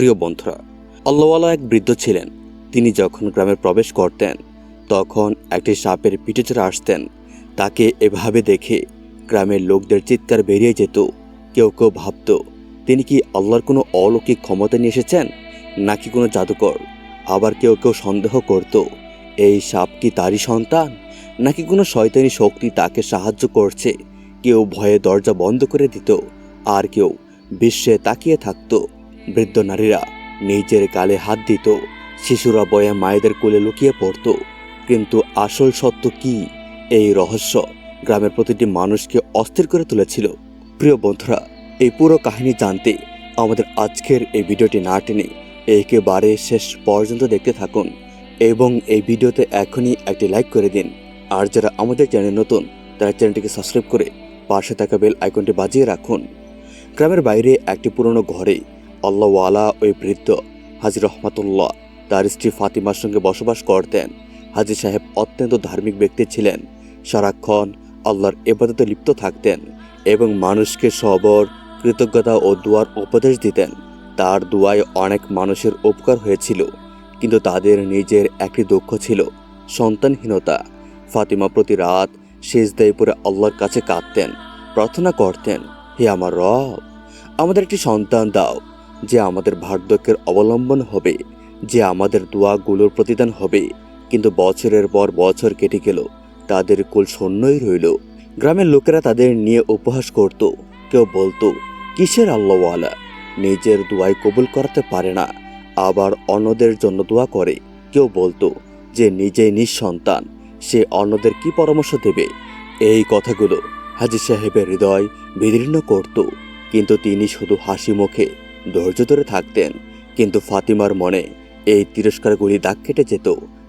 প্রিয় বন্ধুরা, আল্লাহওয়ালা এক বৃদ্ধ ছিলেন। তিনি যখন গ্রামে প্রবেশ করতেন, তখন একটি সাপের পিঠে চড়ে আসতেন। তাকে এভাবে দেখে গ্রামের লোকদের চিৎকার বেরিয়ে যেত। কেউ কেউ ভাবত, তিনি কি আল্লাহর কোনো অলৌকিক ক্ষমতা নিয়ে এসেছেন, নাকি কোনো জাদুকর? আবার কেউ কেউ সন্দেহ করত, এই সাপ কি তারই সন্তান, নাকি কোনো শয়তানি শক্তি তাকে সাহায্য করছে? কেউ ভয়ে দরজা বন্ধ করে দিত, আর কেউ বিশ্বে তাকিয়ে থাকতো। বৃদ্ধ নারীরা নিজের গালে হাত দিত, শিশুরা বয়ে মায়েদের কোলে লুকিয়ে পড়ত। কিন্তু আসল সত্য কি? এই রহস্য গ্রামের প্রতিটি মানুষকে অস্থির করে তুলেছিল। প্রিয় বন্ধুরা, এই পুরো কাহিনী জানতে আমাদের আজকের এই ভিডিওটি না টেনে একেবারে শেষ পর্যন্ত দেখতে থাকুন এবং এই ভিডিওতে এখনই একটি লাইক করে দিন। আর যারা আমাদের চ্যানেল নতুন, তারা চ্যানেলটিকে সাবস্ক্রাইব করে পাশে থাকা বেল আইকনটি বাজিয়ে রাখুন। গ্রামের বাইরে একটি পুরনো ঘরে আল্লাহওয়ালা ওই বৃদ্ধ হাজি রহমাতুল্লাহ তার স্ত্রী ফাতিমার সঙ্গে বসবাস করতেন। হাজি সাহেব অত্যন্ত ধার্মিক ব্যক্তি ছিলেন। সারাক্ষণ আল্লাহর এবাদতে লিপ্ত থাকতেন এবং মানুষকে সবর, কৃতজ্ঞতা ও দুয়ার উপদেশ দিতেন। তার দুয়ায় অনেক মানুষের উপকার হয়েছিল, কিন্তু তাদের নিজের একটি দুঃখ ছিল, সন্তানহীনতা। ফাতিমা প্রতি রাত শেষদায়ী পরে আল্লাহর কাছে কাঁদতেন, প্রার্থনা করতেন, হে আমার রব, আমাদের একটি সন্তান দাও। যে আমাদের ভার্ধক্যের অবলম্বন হবে, যে আমাদের দোয়াগুলোর প্রতিদান হবে। কিন্তু বছরের পর বছর কেটে গেল, তাদের কুল শূন্যই রইল। গ্রামের লোকেরা তাদের নিয়ে উপহাস করত। কেউ বলতো, কিসের আল্লাহওয়ালা? নিজের দোয়াই কবুল করাতে পারে না। আবার অন্যদের জন্য দোয়া করে। কেউ বলতো, যে নিজেই নিঃসন্তান, সে অন্যদের কি পরামর্শ দেবে? এই কথাগুলো হাজি সাহেবের হৃদয় বিদীর্ণ করত। কিন্তু তিনি শুধু হাসি মুখে ধৈর্য ধরে থাকতেন, কিন্তু ফাতিমার মনে এই তিরস্কারগুলি দাগ কেটে যেত।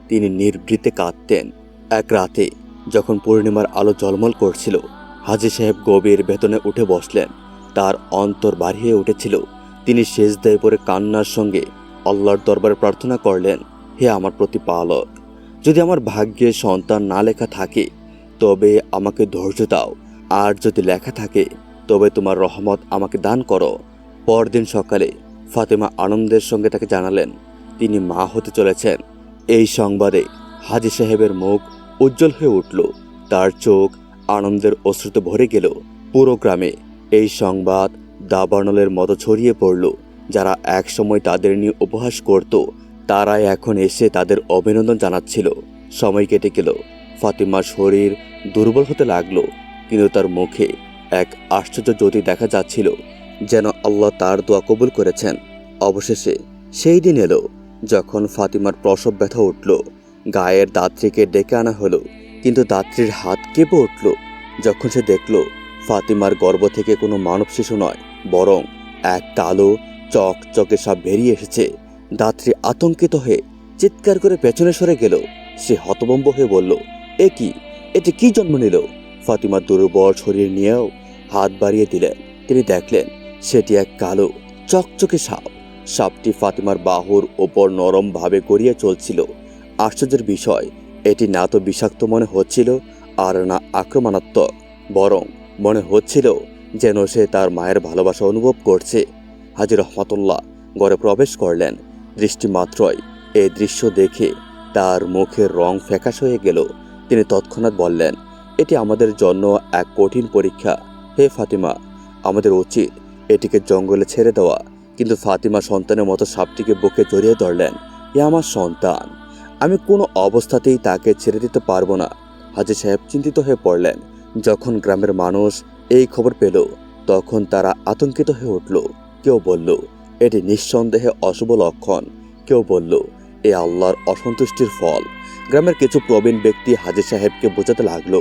তিনি নির্বৃতে কাঁদতেন। এক রাতে যখন পূর্ণিমার আলো ঝলমল করছিল, হাজি সাহেব গভীর বেতনে উঠে বসলেন। তার অন্তর বাড়িয়ে উঠেছিল। তিনি শেষ দায় পরে কান্নার সঙ্গে আল্লাহর দরবারে প্রার্থনা করলেন, হে আমার প্রতিপালক, যদি আমার ভাগ্যে সন্তান না লেখা থাকে, তবে আমাকে ধৈর্য দাও। আর যদি লেখা থাকে, তবে তোমার রহমত আমাকে দান করো। পরদিন সকালে ফাতেমা আনন্দের সঙ্গে তাকে জানালেন, তিনি মা হতে চলেছেন। এই সংবাদে হাজি সাহেবের মুখ উজ্জ্বল হয়ে উঠল। তার চোখ আনন্দের অশ্রুতে ভরে গেল। পুরো গ্রামে এই সংবাদ দাবানলের মতো ছড়িয়ে পড়ল। যারা একসময় তাদের নিয়ে উপহাস করত, তারাই এখন এসে তাদের অভিনন্দন জানাচ্ছিল। সময় কেটে গেল। ফাতিমার শরীর দুর্বল হতে লাগল। কিন্তু তার মুখে এক আশ্চর্য জ্যোতি দেখা যাচ্ছিল। যেন আল্লাহ তার দোয়া কবুল করেছেন। অবশেষে সেই দিন এলো যখন ফাতিমার প্রসব ব্যথা উঠল, গায়ের দাত্রীকে ডেকে আনা হলো, কিন্তু দাত্রীর হাত কেঁপে উঠল। যখন সে দেখল ফাতিমার গর্ভ থেকে কোনো মানব শিশু নয়, বরং এক কালো চক চকে সাপ বেরিয়ে এসেছে। দাত্রী আতঙ্কিত হয়ে চিৎকার করে পেছনে সরে গেল। সে হতবম্ব হয়ে বলল, এ কি? এতে কি জন্ম নিল? ফাতিমার দুর্বল শরীর নিয়েও হাত বাড়িয়ে দিলেন। তিনি দেখলেন সেটি এক কালো, চকচকে সাপ। সাপটি ফাতিমার বাহুর ওপর নরমভাবে গড়িয়ে চলছিল। আশ্চর্যের বিষয়, এটি না তো বিষাক্ত মনে হচ্ছিল আর না আক্রমণাত্মক, বরং মনে হচ্ছিল যেন সে তার মায়ের ভালোবাসা অনুভব করছে। হাজির রহমতুল্লাহ ঘরে প্রবেশ করলেন। দৃষ্টি মাত্রই এই দৃশ্য দেখে তার মুখের রং ফ্যাকাশ হয়ে গেল। তিনি তৎক্ষণাৎ বললেন, এটি আমাদের জন্য এক কঠিন পরীক্ষা। হে ফাতিমা, আমাদের উচিত এটিকে জঙ্গলে ছেড়ে দেওয়া। কিন্তু ফাতিমা সন্তানের মতো সাপটিকে বুকে জড়িয়ে ধরলেন, এ আমার সন্তান। আমি কোনো অবস্থাতেই তাকে ছেড়ে দিতে পারব না। হাজি সাহেব চিন্তিত হয়ে পড়লেন। যখন গ্রামের মানুষ এই খবর পেল, তখন তারা আতঙ্কিত হয়ে উঠল। কেউ বলল, এটি নিঃসন্দেহে অশুভ লক্ষণ। কেউ বলল, এ আল্লাহর অসন্তুষ্টির ফল। গ্রামের কিছু প্রবীণ ব্যক্তি হাজি সাহেবকে বোঝাতে লাগল,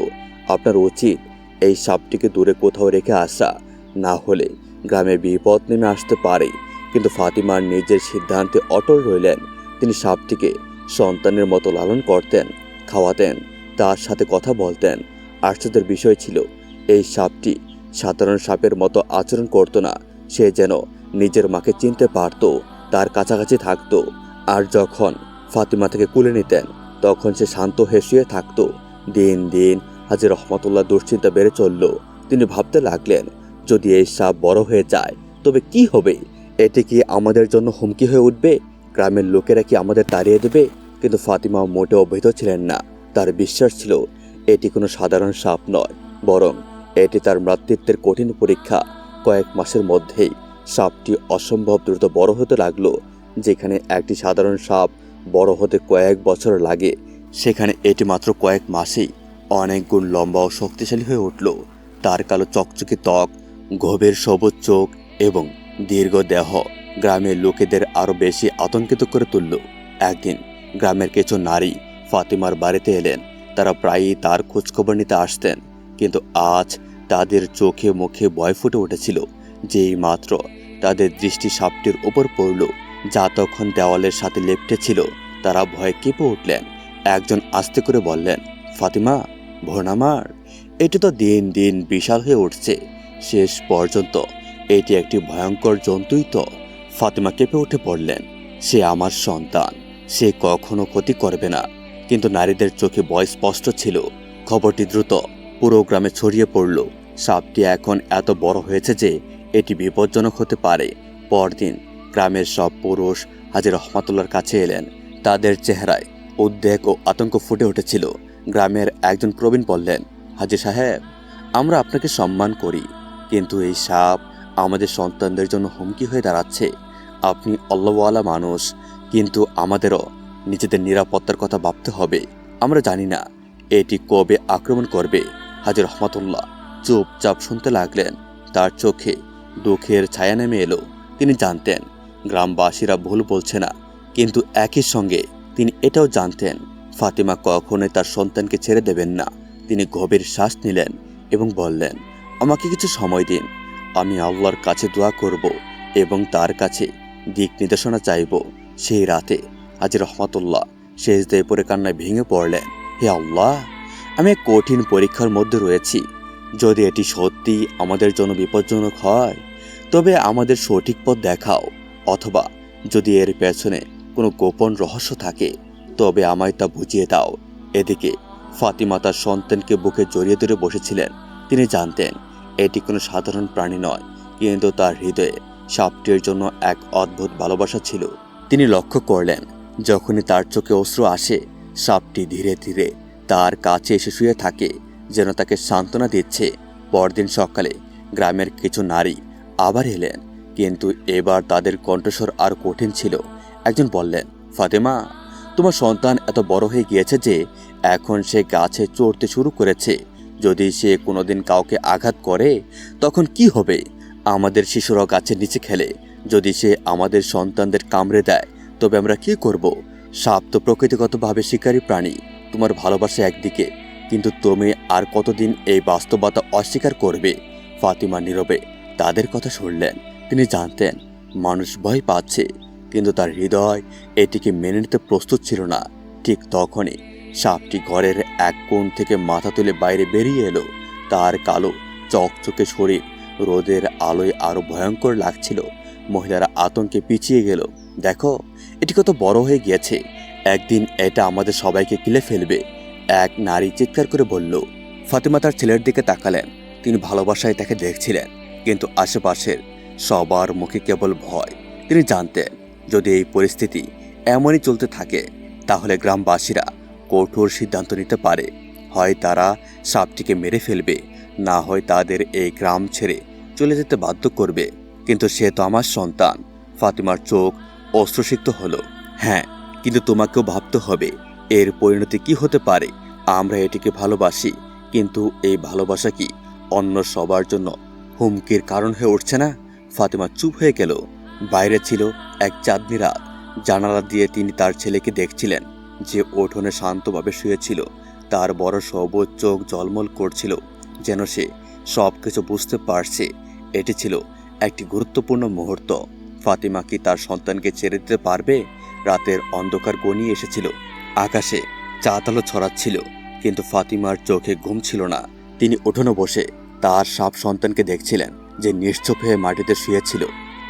আপনার উচিত এই সাপটিকে দূরে কোথাও রেখে আসা। না হলে গ্রামে বিপদ নেমে আসতে পারে। কিন্তু ফাতিমার নিজের সিদ্ধান্তে অটল রইলেন। তিনি সাপটিকে সন্তানের মতো লালন করতেন, খাওয়াতেন, তার সাথে কথা বলতেন। আশ্চর্যের বিষয় ছিল, এই সাপটি সাধারণ সাপের মতো আচরণ করত না। সে যেন নিজের মাকে চিনতে পারত, তার কাছাকাছি থাকতো। আর যখন ফাতিমা থেকে কুলে নিতেন, তখন সে শান্ত শুয়ে থাকতো। দিন দিন হাজির রহমতুল্লাহ দুশ্চিন্তা বেড়ে চলল। তিনি ভাবতে লাগলেন যদি এই সাপ বড় হয়ে যায়, তবে কি হবে? এটি কি আমাদের জন্য হুমকি হয়ে উঠবে? গ্রামের লোকেরা কি আমাদের তাড়িয়ে দেবে? কিন্তু ফাতিমা মোটে ভীত ছিলেন না। তার বিশ্বাস ছিল, এটি কোনো সাধারণ সাপ নয়, বরং এটি তার মাতৃত্বের কঠিন পরীক্ষা। কয়েক মাসের মধ্যেই সাপটি অসম্ভব দ্রুত বড় হতে লাগল, যেখানে একটি সাধারণ সাপ বড় হতে কয়েক বছর লাগে। সেখানে এটি মাত্র কয়েক মাসেই অনেক গুণ লম্বা ও শক্তিশালী হয়ে উঠল। তার কালো চকচকে ত্বক গভীর সবুজ চোখ এবং দীর্ঘ দেহ গ্রামের লোকেদের আরও বেশি আতঙ্কিত করে তুলল। একদিন গ্রামের কিছু নারী ফাতিমার বাড়িতে এলেন। তারা প্রায়ই তার খোঁজখবর নিতে আসতেন, কিন্তু আজ তাদের চোখে মুখে ভয় ফুটে উঠেছিল যেই মাত্র তাদের দৃষ্টি সাপটির উপর পড়ল। যা তখন দেওয়ালের সাথে লেপটে ছিল। তারা ভয়ে কেঁপে উঠলেন। একজন আস্তে করে বললেন, ফাতিমা ভোনামার এটি তো দিন দিন বিশাল হয়ে উঠছে। শেষ পর্যন্ত এটি একটি ভয়ঙ্কর জন্তুই তো। ফাতিমা কেঁপে উঠে পড়লেন। সে আমার সন্তান। সে কখনো ক্ষতি করবে না। কিন্তু নারীদের চোখে ভয় স্পষ্ট ছিল। খবরটি দ্রুত পুরো গ্রামে ছড়িয়ে পড়ল। সাপটি এখন এত বড় হয়েছে যে এটি বিপজ্জনক হতে পারে। পরদিন গ্রামের সব পুরুষ হাজির রহমাতুল্লার কাছে এলেন। তাদের চেহারায় উদ্বেগ ও আতঙ্ক ফুটে উঠেছিল। গ্রামের একজন প্রবীণ বললেন হাজি সাহেব, আমরা আপনাকে সম্মান করি। কিন্তু এই সাপ আমাদের সন্তানদের জন্য হুমকি হয়ে দাঁড়াচ্ছে। আপনি অল্লাহওয়ালা মানুষ, কিন্তু আমাদেরও নিজেদের নিরাপত্তার কথা ভাবতে হবে। আমরা জানি না এটি কবে আক্রমণ করবে। হাজির রহমতুল্লাহ, চুপচাপ শুনতে লাগলেন। তার চোখে দুঃখের ছায়া নেমে এলো। তিনি জানতেন, গ্রামবাসীরা ভুল বলছে না, কিন্তু একই সঙ্গে তিনি এটাও জানতেন, ফাতিমা কখনোই তার সন্তানকে ছেড়ে দেবেন না। তিনি গভীর শ্বাস নিলেন এবং বললেন আমাকে কিছু সময় দিন। আমি আল্লাহর কাছে দোয়া করব এবং তার কাছে দিক নির্দেশনা চাইব। সেই রাতে আজ রহমতুল্লাহ শেষ দিয়ে পরে কান্নায় ভেঙে পড়লেন। হে আল্লাহ, আমি কঠিন পরীক্ষার মধ্যে রয়েছি। যদি এটি সত্যি আমাদের জন্য বিপজ্জনক হয়, তবে আমাদের সঠিক পথ দেখাও। অথবা যদি এর পেছনে কোনো গোপন রহস্য থাকে, তবে আমায় তা বুঝিয়ে দাও। এদিকে ফাতিমা তার সন্তানকে বুকে জড়িয়ে ধরে বসেছিলেন। তিনি জানতেন এটি কোনো সাধারণ প্রাণী নয়, কিন্তু তার হৃদয়ে সাপটির জন্য এক অদ্ভুত ভালোবাসা ছিল। তিনি লক্ষ্য করলেন, যখনই তার চোখে অশ্রু আসে, সাপটি ধীরে ধীরে তার কাছে এসে শুয়ে থাকে, যেন তাকে সান্ত্বনা দিচ্ছে। পরদিন সকালে গ্রামের কিছু নারী আবার এলেন, কিন্তু এবার তাদের কণ্ঠস্বর আর কঠিন ছিল। একজন বললেন, ফাতেমা, তোমার সন্তান এত বড় হয়ে গিয়েছে যে এখন সে গাছে চড়তে শুরু করেছে। যদি সে কোনোদিন কাউকে আঘাত করে, তখন কি হবে? আমাদের শিশুরা গাছের নিচে খেলে। যদি সে আমাদের সন্তানদের কামড়ে দেয়, তবে আমরা কি করব? সাপ তো প্রকৃতিগতভাবে শিকারী প্রাণী। তোমার ভালোবাসা একদিকে, কিন্তু তুমি আর কতদিন এই বাস্তবতা অস্বীকার করবে? ফাতিমা নীরবে তাদের কথা শুনলেন। তিনি জানতেন, মানুষ ভয় পাচ্ছে, কিন্তু তার হৃদয় এটিকে মেনে নিতে প্রস্তুত ছিল না। ঠিক তখনই সাপটি ঘরের এক কোণ থেকে মাথা তুলে বাইরে বেরিয়ে এলো। তার কালো, চকচকে শরীর রোদের আলোয় আরও ভয়ঙ্কর লাগছিল। মহিলারা আতঙ্কে পিছিয়ে গেল। দেখো, এটি কত বড় হয়ে গিয়েছে। একদিন এটা আমাদের সবাইকে কিলে ফেলবে। এক নারী চিৎকার করে বলল, ফাতিমা তার ছেলের দিকে তাকালেন। তিনি ভালোবাসায় তাকে দেখছিলেন। কিন্তু আশেপাশের সবার মুখে কেবল ভয়। তিনি জানতেন, যদি এই পরিস্থিতি এমনই চলতে থাকে, তাহলে গ্রামবাসীরা কঠোর সিদ্ধান্ত নিতে পারে। হয় তারা সাপটিকে মেরে ফেলবে, না হয় তাদের এই গ্রাম ছেড়ে চলে যেতে বাধ্য করবে। কিন্তু সে তো আমার সন্তান। ফাতিমার চোখ অস্ত্রসিক্ত হলো। হ্যাঁ কিন্তু তোমাকেও ভাবতে হবে, এর পরিণতি কি হতে পারে? আমরা এটিকে ভালোবাসি, কিন্তু এই ভালোবাসা কি অন্য সবার জন্য হুমকির কারণ হয়ে উঠছে না? ফাতিমা চুপ হয়ে গেল। বাইরে ছিল এক চাঁদনি রাত। জানালা দিয়ে তিনি তার ছেলেকে দেখছিলেন। যে উঠোনে শান্তভাবে শুয়েছিল, তার বড় সবুজ চোখ জলমল করছিল, যেন সে সব কিছু বুঝতে পারছে। এটি ছিল একটি গুরুত্বপূর্ণ মুহূর্ত। ফাতিমা কি তার সন্তানকে ছেড়ে দিতে পারবে? রাতের অন্ধকার গনিয়ে এসেছিল। আকাশে চাঁদ আলো ছড়াচ্ছিল, কিন্তু ফাতিমার চোখে ঘুম ছিল না। তিনি উঠোনে বসে তার সাপ সন্তানকে দেখছিলেন, যে নিশ্চুপ হয়ে মাটিতে শুয়েছিল।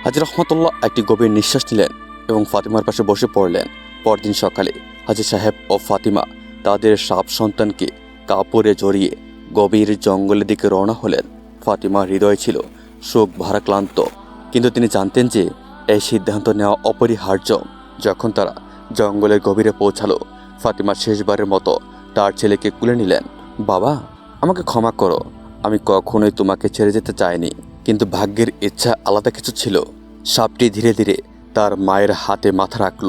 হাজির রহমতুল্লাহ একটি গভীর নিঃশ্বাস নিলেন এবং ফাতিমার পাশে বসে পড়লেন। পরদিন সকালে হাজি সাহেব ও ফাতিমা তাদের সাপ সন্তানকে কাপড়ে জড়িয়ে গভীর জঙ্গলের দিকে রওনা হলেন। ফাতিমার হৃদয় ছিল শোক ভারাক্লান্ত, কিন্তু তিনি জানতেন যে এই সিদ্ধান্ত নেওয়া অপরিহার্য। যখন তারা জঙ্গলের গভীরে পৌঁছালো ফাতিমা শেষবারের মতো তার ছেলেকে কুলে নিলেন। বাবা, আমাকে ক্ষমা করো, আমি কখনোই তোমাকে ছেড়ে যেতে চাইনি, কিন্তু ভাগ্যের ইচ্ছা আলাদা কিছু ছিল। সাপটি ধীরে ধীরে তার মায়ের হাতে মাথা রাখল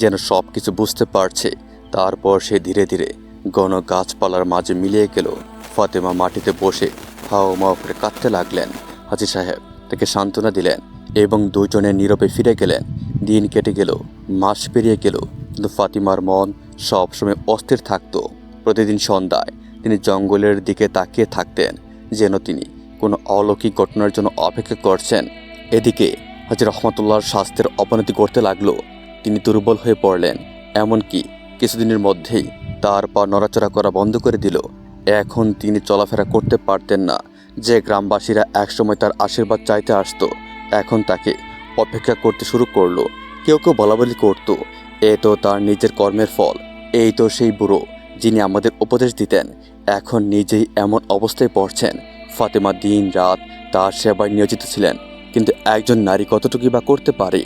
যেন সব কিছু বুঝতে পারছে। তারপর সে ধীরে ধীরে ঘন গাছপালার মাঝে মিলিয়ে গেল। ফাতেমা মাটিতে বসে হাও মাও করে কাঁদতে লাগলেন। হাজি সাহেব তাকে সান্ত্বনা দিলেন এবং দুজনে নীরবে ফিরে গেলেন। দিন কেটে গেল, মাস পেরিয়ে গেল। কিন্তু ফাতিমার মন সবসময় অস্থির থাকত। প্রতিদিন সন্ধ্যায় তিনি জঙ্গলের দিকে তাকিয়ে থাকতেন, যেন তিনি কোনো অলৌকিক ঘটনার জন্য অপেক্ষা করছেন। এদিকে হাজি রহমতুল্লাহর স্বাস্থ্যের অবনতি করতে লাগল। তিনি দুর্বল হয়ে পড়লেন, এমনকি কিছুদিনের মধ্যেই তার পা নড়াচড়া করা বন্ধ করে দিল। এখন তিনি চলাফেরা করতে পারতেন না, যে গ্রামবাসীরা একসময় তার আশীর্বাদ চাইতে আসত, এখন তাকে অপেক্ষা করতে শুরু করল। কেউ কেউ বলাবলি করতো, এ তো তার নিজের কর্মের ফল, এই তো সেই বুড়ো যিনি আমাদের উপদেশ দিতেন, এখন নিজেই এমন অবস্থায় পড়ছেন। ফাতেমা দিন রাত তার সেবায় নিয়োজিত ছিলেন, কিন্তু একজন নারী কতটুকুই বা করতে পারে?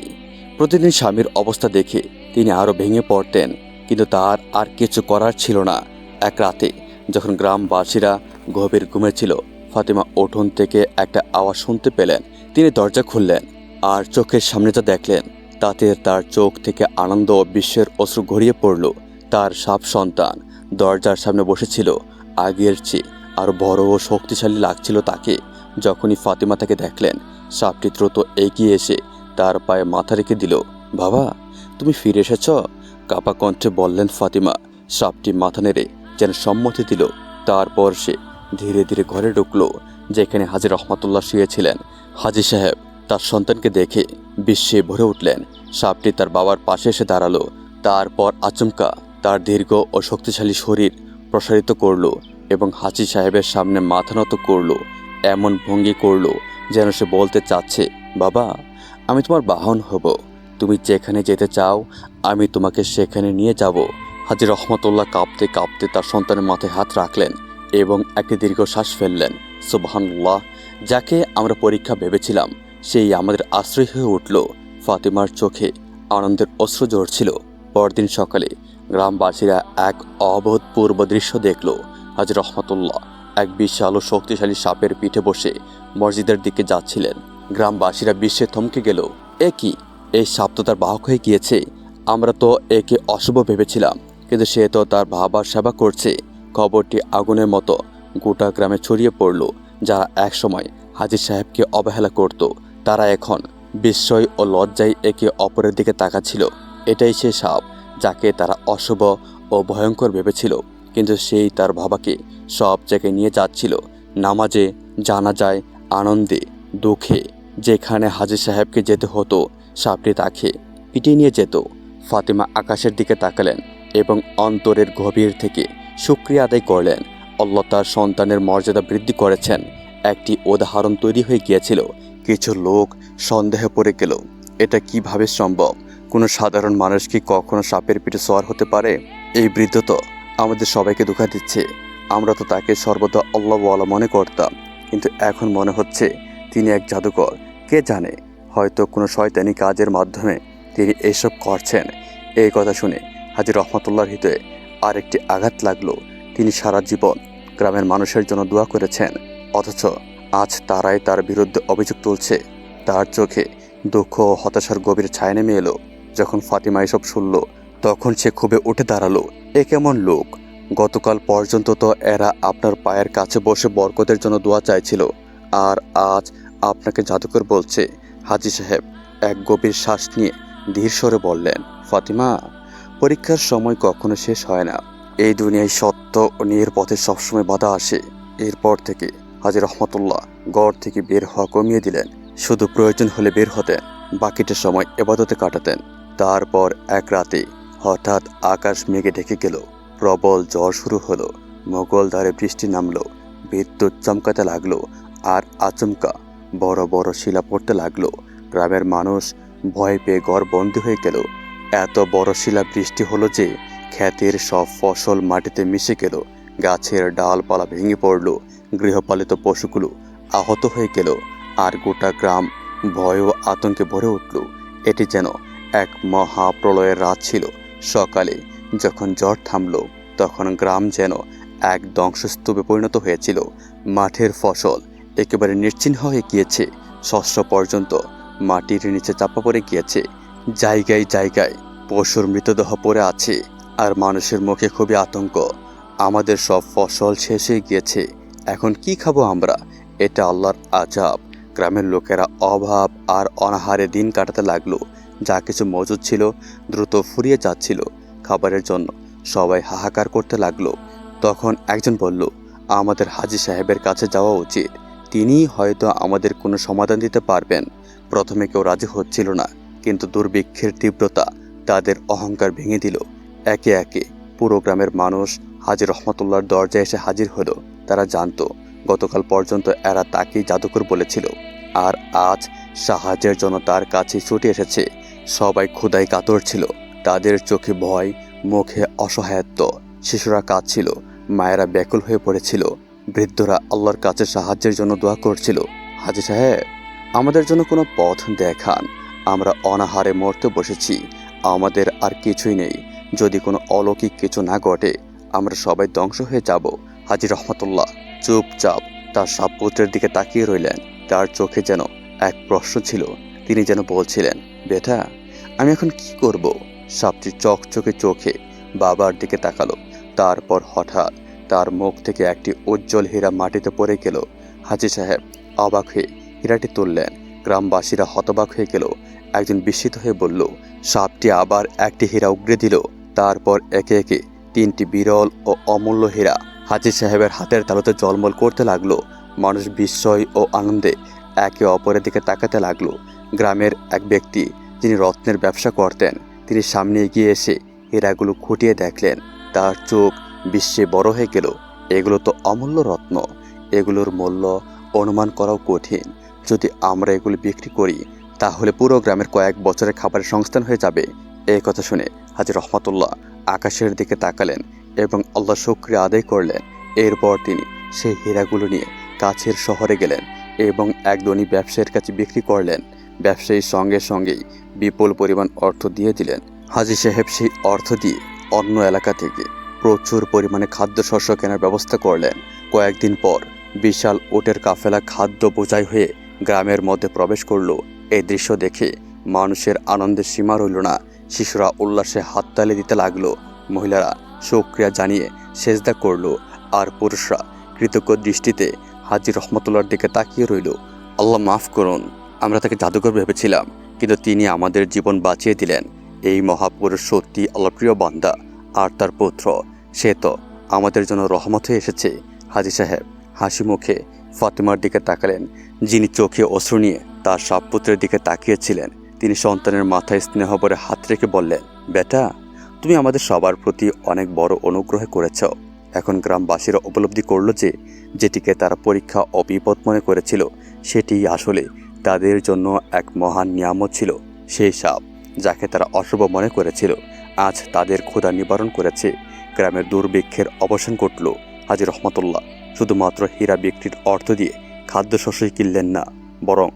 প্রতিদিন স্বামীর অবস্থা দেখে তিনি আরও ভেঙে পড়তেন, কিন্তু তার আর কিছু করার ছিল না। এক রাতে যখন গ্রামবাসীরা গভীর ঘুমেছিল ফাতেমা উঠোন থেকে একটা আওয়াজ শুনতে পেলেন। তিনি দরজা খুললেন আর চোখের সামনে যা দেখলেন, তাতে তার চোখ থেকে আনন্দ ও বিশ্বের অশ্রু গড়িয়ে পড়ল। তার সাপ সন্তান দরজার সামনে বসেছিল, আগের চেয়ে আরও বড় ও শক্তিশালী লাগছিল তাকে। যখনই ফাতিমা তাকে দেখলেন, সাপটি দ্রুত এগিয়ে এসে তার পায়ে মাথা রেখে দিল, বাবা, তুমি ফিরে এসেছ? কাপা কণ্ঠে বললেন ফাতিমা, সাপটি মাথা নেড়ে যেন সম্মতি দিল। তারপর সে ধীরে ধীরে ঘরে ঢুকলো, যেখানে হাজি রহমতুল্লাহ শুয়েছিলেন। হাজি সাহেব তার সন্তানকে দেখে বিশ্বে ভরে উঠলেন। সাপটি তার বাবার পাশে এসে দাঁড়াল। তারপর আচমকা তার দীর্ঘ ও শক্তিশালী শরীর প্রসারিত করল এবং হাজি সাহেবের সামনে মাথা নত করল, এমন ভঙ্গি করল যেন সে বলতে চাচ্ছে, বাবা আমি তোমার বাহন হব। তুমি যেখানে যেতে চাও, আমি তোমাকে সেখানে নিয়ে যাব। হাজি রহমতুল্লাহ কাঁপতে কাঁপতে তার সন্তানের মাথায় হাত রাখলেন এবং একটি দীর্ঘ শ্বাস ফেললেন। সুবহানুল্লাহ, যাকে আমরা পরীক্ষা ভেবেছিলাম, সেই আমাদের আশ্রয় হয়ে উঠল। ফাতিমার চোখে আনন্দের অশ্রু ঝরছিল। পরদিন সকালে গ্রামবাসীরা এক অভূতপূর্ব দৃশ্য দেখল। হাজ রহমতুল্লাহ এক বিশাল ও শক্তিশালী সাপের পিঠে বসে মসজিদের দিকে যাচ্ছিলেন। গ্রামবাসীরা বিশ্বে থমকে গেল। এ কি? এই সাপ তো তার বাহক হয়ে গিয়েছে। আমরা তো একে অশুভ ভেবেছিলাম, কিন্তু সে তো তার বাবার সেবা করছে। খবরটি আগুনের মতো গোটা গ্রামে ছড়িয়ে পড়ল, যারা একসময় হাজির সাহেবকে অবহেলা করত। তারা এখন বিস্ময় ও লজ্জায় একে অপরের দিকে তাকাচ্ছিল। এটাই সে সাপ, যাকে তারা অশুভ ও ভয়ঙ্কর ভেবেছিল, কিন্তু সেই তার বাবাকে সব জায়গায় নিয়ে যাচ্ছিল। নামাজে জানা যায় আনন্দে দুঃখে যেখানে হাজির সাহেবকে যেতে হতো, সাপটি তাকে পিটিয়ে নিয়ে যেত। ফাতিমা আকাশের দিকে তাকালেন এবং অন্তরের গভীর থেকে শুক্রিয়া আদায় করলেন। আল্লাহ তার সন্তানের মর্যাদা বৃদ্ধি করেছেন। একটি উদাহরণ তৈরি হয়ে গিয়েছিল, কিছু লোক সন্দেহে পড়ে গেল, এটা কীভাবে সম্ভব? কোনো সাধারণ মানুষ কি কখনো সাপের পিঠে সওয়ার হতে পারে? এই বৃদ্ধ তো আমাদের সবাইকে ধোকা দিচ্ছে। আমরা তো তাকে সর্বদা আল্লাহওয়ালা মনে করতাম। কিন্তু এখন মনে হচ্ছে তিনি এক জাদুকর। কে জানে, হয়তো কোনো শয়তানি কাজের মাধ্যমে তিনি এসব করছেন। এই কথা শুনে হাজির রহমতুল্লাহর হৃদয়ে আরেকটি আঘাত লাগল। তিনি সারা জীবন গ্রামের মানুষের জন্য দোয়া করেছেন, অথচ আজ তারাই তার বিরুদ্ধে অভিযোগ তুলছে। তার চোখে দুঃখ ও হতাশার গভীর ছায়া নেমে এলো। যখন ফাতিমা এসব শুনল, তখন সে খুবই উঠে দাঁড়াল। এ কেমন লোক? গতকাল পর্যন্ত তো এরা আপনার পায়ের কাছে বসে বরকতের জন্য দোয়া চাইছিল, আর আজ আপনাকে জাদুকর বলছে, হাজি সাহেব এক গভীর শ্বাস নিয়ে ধীর স্বরে বললেন, ফাতিমা, পরীক্ষার সময় কখনো শেষ হয় না। এই দুনিয়ায় সত্য ও নিয়ের পথে সবসময় বাধা আসে। এরপর থেকে হাজি রহমতুল্লাহ গড় থেকে বের হওয়া কমিয়ে দিলেন। শুধু প্রয়োজন হলে বের হতেন, বাকিটা সময় এবাদতে কাটাতেন। তারপর এক রাতে হঠাৎ আকাশ মেঘে ঢেকে গেল। প্রবল জ্বর শুরু হলো। মোগল ধারে বৃষ্টি নামলো। বিদ্যুৎ চমকাতে লাগল। আর আচমকা বড় বড় শিলা পড়তে লাগল। গ্রামের মানুষ ভয় পেয়ে ঘর বন্দি হয়ে গেল। এত বড় শিলা বৃষ্টি হলো যে ক্ষেতের সব ফসল মাটিতে মিশে গেল। গাছের ডালপালা ভেঙে পড়ল। গৃহপালিত পশুগুলো আহত হয়ে গেল। আর গোটা গ্রাম ভয় ও আতঙ্কে ভরে উঠল। এটি যেন এক মহাপ্রলয়ের রাত ছিল। সকালে যখন জ্বর থামল, তখন গ্রাম যেন এক ধ্বংসস্তূপে পরিণত হয়েছিল। মাঠের ফসল একেবারে নিশ্চিহ্ন হয়ে গিয়েছে। শস্য পর্যন্ত মাটির নিচে চাপা পড়ে গিয়েছে। জায়গায় জায়গায় পশুর মৃতদেহ পড়ে আছে আর মানুষের মুখে খুবই আতঙ্ক। আমাদের সব ফসল শেষ হয়ে গিয়েছে। এখন কি খাব আমরা? এটা আল্লাহর আজাব গ্রামের লোকেরা অভাব আর অনাহারে দিন কাটাতে লাগল। যা কিছু মজুদ ছিল দ্রুত ফুরিয়ে যাচ্ছিল খাবারের জন্য। সবাই হাহাকার করতে লাগল। তখন একজন বলল, আমাদের হাজি সাহেবের কাছে যাওয়া উচিত। তিনিই হয়তো আমাদের কোনো সমাধান দিতে পারবেন। প্রথমে কেউ রাজি হচ্ছিল না, কিন্তু দুর্ভিক্ষের তীব্রতা তাদের অহংকার ভেঙে দিল। একে একে পুরো গ্রামের মানুষ হাজির রহমতুল্লাহর দরজায় এসে হাজির হলো। তারা জানত, গতকাল পর্যন্ত এরা তাকেই জাদুকর বলেছিল। আর আজ সাহায্যের জন্য তার কাছে ছুটে এসেছে। সবাই ক্ষুদায় কাতর ছিল। তাদের চোখে ভয়, মুখে অসহায়ত্ব। শিশুরা কাঁদছিল, মায়েরা ব্যাকুল হয়ে পড়েছিল। বৃদ্ধরা আল্লাহর কাছে সাহায্যের জন্য দোয়া করছিল। হাজি সাহেব, আমাদের জন্য কোনো পথ দেখান। আমরা অনাহারে মরতে বসেছি। আমাদের আর কিছুই নেই। যদি কোনো অলৌকিক কিছু না ঘটে, আমরা সবাই ধ্বংস হয়ে যাব। হাজি রহমতুল্লাহ চুপচাপ তার সব পুত্রের দিকে তাকিয়ে রইলেন। তার চোখে যেন এক প্রশ্ন ছিল। তিনি যেন বলছিলেন, বেটা, আমি এখন কি করব? সাপটি চকচকে চোখে বাবার দিকে তাকালো। তারপর হঠাৎ তার মুখ থেকে একটি উজ্জ্বল হীরা মাটিতে পড়ে গেল। হাজি সাহেব অবাক হয়ে হীরাটি তুললেন। গ্রামবাসীরা হতবাক হয়ে গেল। একজন বিস্মিত হয়ে বলল, সাপটি আবার একটি হীরা উগড়ে দিল। তারপর একে একে তিনটি বিরল ও অমূল্য হীরা। হাজি সাহেবের হাতের তালুতে জলমল করতে লাগল। মানুষ বিস্ময় ও আনন্দে একে অপরের দিকে তাকাতে লাগল। গ্রামের এক ব্যক্তি যিনি রত্নের ব্যবসা করতেন, তিনি সামনে এগিয়ে এসে হীরাগুলো খুঁটিয়ে দেখলেন। তার চোখ বিশ্বে বড় হয়ে গেল। এগুলো তো অমূল্য রত্ন। এগুলোর মূল্য অনুমান করাও কঠিন। যদি আমরা এগুলো বিক্রি করি, তাহলে পুরো গ্রামের কয়েক বছরের খাবারের সংস্থান হয়ে যাবে। এই কথা শুনে হাজির রহমতুল্লাহ আকাশের দিকে তাকালেন এবং আল্লাহ শুক্রিয়া আদায় করলেন। এরপর তিনি সেই হীরাগুলো নিয়ে কাছের শহরে গেলেন এবং এক ব্যবসায়ীর কাছে বিক্রি করলেন। ব্যবসায়ীর সঙ্গে সঙ্গেই বিপুল পরিমাণ অর্থ দিয়ে দিলেন। হাজি সাহেব সেই অর্থ দিয়ে অন্য এলাকা থেকে প্রচুর পরিমাণে খাদ্যশস্য কেনার ব্যবস্থা করলেন। কয়েকদিন পর বিশাল ওটের কাফেলা খাদ্য বোঝাই হয়ে গ্রামের মধ্যে প্রবেশ করল। এই দৃশ্য দেখে মানুষের আনন্দের সীমা রইল না। শিশুরা উল্লাসে হাততালি দিতে লাগল। মহিলারা সুক্রিয়া জানিয়ে সেজদা করল আর পুরুষরা কৃতজ্ঞ দৃষ্টিতে হাজি রহমতুল্লার দিকে তাকিয়ে রইল। আল্লাহ মাফ করুন, আমরা তাকে জাদুঘর ভেবেছিলাম, কিন্তু তিনি আমাদের জীবন বাঁচিয়ে দিলেন। এই মহাপুরুষ সত্যি আল্লাহ প্রিয় বান্দা আর তার পুত্র। সে তো আমাদের জন্য রহমত হয়ে এসেছে, হাজি সাহেব। হাসি মুখে ফাতেমার দিকে তাকালেন, যিনি চোখে অশ্রু নিয়ে তার সব পুত্রের দিকে তাকিয়েছিলেন। তিনি সন্তানের মাথায় স্নেহ ভরে হাত রেখে বললেন, বেটা, তুমি আমাদের সবার প্রতি অনেক বড় অনুগ্রহ করেছ। এখন গ্রামবাসীরা উপলব্ধি করল যে, যেটিকে তারা পরীক্ষা অবিপদ মনে করেছিল সেটি আসলে তাদের জন্য এক মহান নিয়ামত ছিল, সেই সাপ যাকে তারা অশুভ মনে করেছিল। আজ তাদের ক্ষুধা নিবারণ করেছে। গ্রামের দুর্ভিক্ষের অবসান ঘটল হাজি রহমতুল্লাহ। শুধুমাত্র হীরা বিক্রির অর্থ দিয়ে খাদ্যশস্যই কিনলেন না, বরং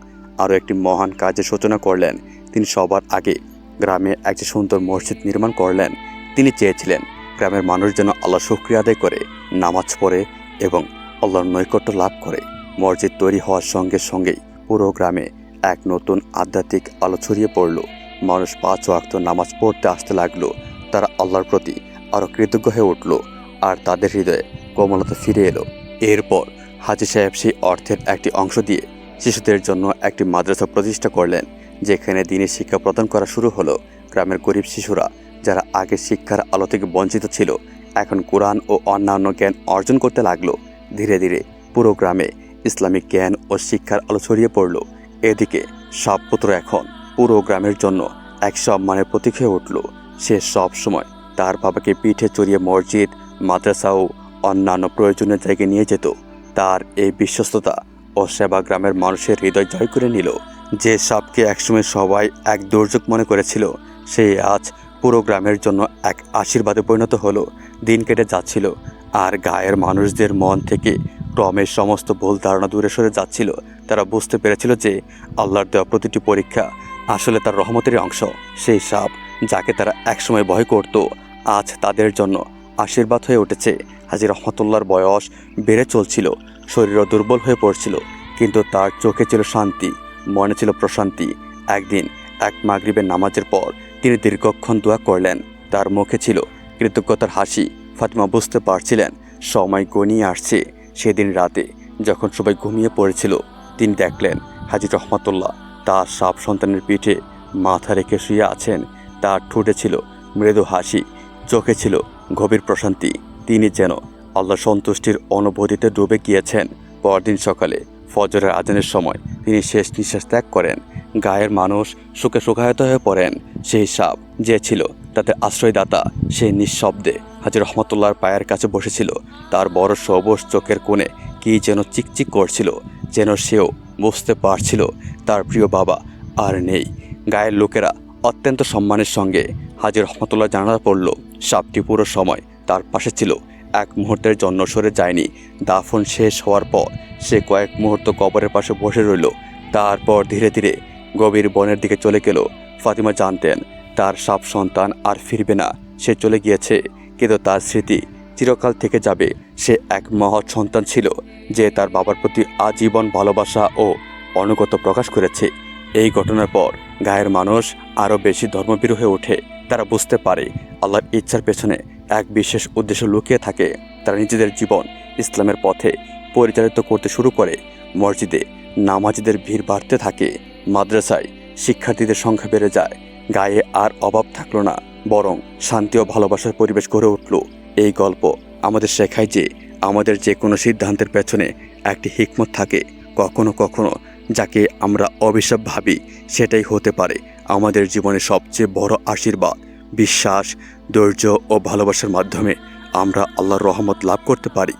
আরও একটি মহান কাজের সূচনা করলেন। তিনি সবার আগে গ্রামে একটি সুন্দর মসজিদ নির্মাণ করলেন। তিনি চেয়েছিলেন গ্রামের মানুষ যেন আল্লাহ শুক্রিয়া আদায় করে, নামাজ পড়ে এবং আল্লাহর নৈকট্য লাভ করে। মসজিদ তৈরি হওয়ার সঙ্গে সঙ্গেই পুরো গ্রামে এক নতুন আধ্যাত্মিক আলো ছড়িয়ে পড়ল। মানুষ পাঁচ ওয়াক্ত নামাজ পড়তে আসতে লাগল। তারা আল্লাহর প্রতি আরও কৃতজ্ঞ হয়ে উঠল আর তাদের হৃদয়ে কোমলতা ফিরে এলো। এরপর হাজি সাহেব সেই অর্থের একটি অংশ দিয়ে শিশুদের জন্য একটি মাদ্রাসা প্রতিষ্ঠা করলেন, যেখানে দিনের শিক্ষা প্রদান করা শুরু হলো। গ্রামের গরিব শিশুরা, যারা আগে শিক্ষার আলো থেকে বঞ্চিত ছিল, এখন কোরআন ও অন্যান্য জ্ঞান অর্জন করতে লাগল। ধীরে ধীরে পুরো গ্রামে ইসলামিক জ্ঞান ও শিক্ষার আলো ছড়িয়ে পড়ল। এদিকে সব পুত্র এখন পুরো গ্রামের জন্য এক সম্মানের প্রতীক হয়ে উঠল। সে সব সময় তার বাবাকে পিঠে চড়িয়ে মসজিদ, মাদ্রাসা ও অন্যান্য প্রয়োজনীয় জায়গায় নিয়ে যেত। তার এই বিশ্বস্ততা ও সেবা গ্রামের মানুষের হৃদয় জয় করে নিল। যে সাপকে একসময় সবাই এক দুর্যোগ মনে করেছিল, সে আজ পুরো গ্রামের জন্য এক আশীর্বাদে পরিণত হলো। দিন কেটে যাচ্ছিল আর গায়ের মানুষদের মন থেকে ক্রমে সমস্ত ভুল ধারণা দূরে সরে যাচ্ছিল। তারা বুঝতে পেরেছিল যে আল্লাহর দেওয়া প্রতিটি পরীক্ষা আসলে তার রহমতেরই অংশ। সেই সাপ যাকে তারা একসময় ভয় করত আজ তাদের জন্য আশীর্বাদ হয়ে উঠেছে। হাজি রহমতুল্লার বয়স বেড়ে চলছিল, শরীরও দুর্বল হয়ে পড়ছিল, কিন্তু তার চোখে ছিল শান্তি, মনে ছিল প্রশান্তি। একদিন, এক মাগরিবের নামাজের পর তিনি দীর্ঘক্ষণ দোয়া করলেন। তার মুখে ছিল কৃতজ্ঞতার হাসি। ফাতিমা বুঝতে পারছিলেন, সময় গনিয়ে আসছে। সেদিন রাতে যখন সবাই ঘুমিয়ে পড়েছিল, তিনি দেখলেন হাজি রহমতুল্লাহ তার সাপ সন্তানের পিঠে মাথা রেখে শুয়ে আছেন। তার ঠোঁটে ছিল মৃদু হাসি। চোখে ছিল গভীর প্রশান্তি। তিনি যেন আল্লাহ সন্তুষ্টির অনুভূতিতে ডুবে গিয়েছেন। পরদিন সকালে ফজরের আজানের সময় তিনি শেষ নিঃশ্বাস ত্যাগ করেন। গায়ের মানুষ সুখে সুখায়ত হয়ে পড়েন। সেই সাপ যে ছিল তাতে আশ্রয়দাতা সেই নিঃশব্দে হাজির রহমতুল্লাহর পায়ের কাছে বসেছিল। তার বড় সবুজ চোখের কোণে কি যেন চিকচিক করছিল, যেন সেও বুঝতে পারছিল তার প্রিয় বাবা আর নেই। গায়ের লোকেরা অত্যন্ত সম্মানের সঙ্গে হাজির রহমতুল্লাহ জানা পড়ল। সাপটি পুরো সময় তার পাশে ছিল। এক মুহূর্তের জন্য সরে যায়নি। দাফন শেষ হওয়ার পর সে কয়েক মুহূর্ত কবরের পাশে বসে রইল। তারপর ধীরে ধীরে গভীর বনের দিকে চলে গেল। ফাতিমা জানতেন, তার সাপ সন্তান আর ফিরবে না। সে চলে গিয়েছে, কিন্তু তার স্মৃতি চিরকাল থেকে যাবে। সে এক মহৎ সন্তান ছিল, যে তার বাবার প্রতি আজীবন ভালোবাসা ও অনুগত প্রকাশ করেছে। এই ঘটনার পর গায়ের মানুষ আরও বেশি ধর্মবীর হয়ে ওঠে। তারা বুঝতে পারে আল্লাহর ইচ্ছার পেছনে এক বিশেষ উদ্দেশ্য লুকিয়ে থাকে। তারা নিজেদের জীবন ইসলামের পথে পরিচালিত করতে শুরু করে। মসজিদে নামাজিদের ভিড় বাড়তে থাকে। মাদ্রাসায় শিক্ষার্থীদের সংখ্যা বেড়ে যায়। গায়ে আর অভাব থাকল না, বরং শান্তি ও ভালোবাসার পরিবেশ গড়ে উঠল। এই গল্প আমাদের শেখায় যে আমাদের যে কোনো সিদ্ধান্তের পেছনে একটি হিকমত থাকে। কখনো কখনো যাকে আমরা অভিশাপ ভাবি, সেটাই হতে পারে আমাদের জীবনে সবচেয়ে বড় আশীর্বাদ। বিশ্বাস, ধৈর্য ও ভালোবাসার মাধ্যমে আমরা আল্লাহর রহমত লাভ করতে পারি।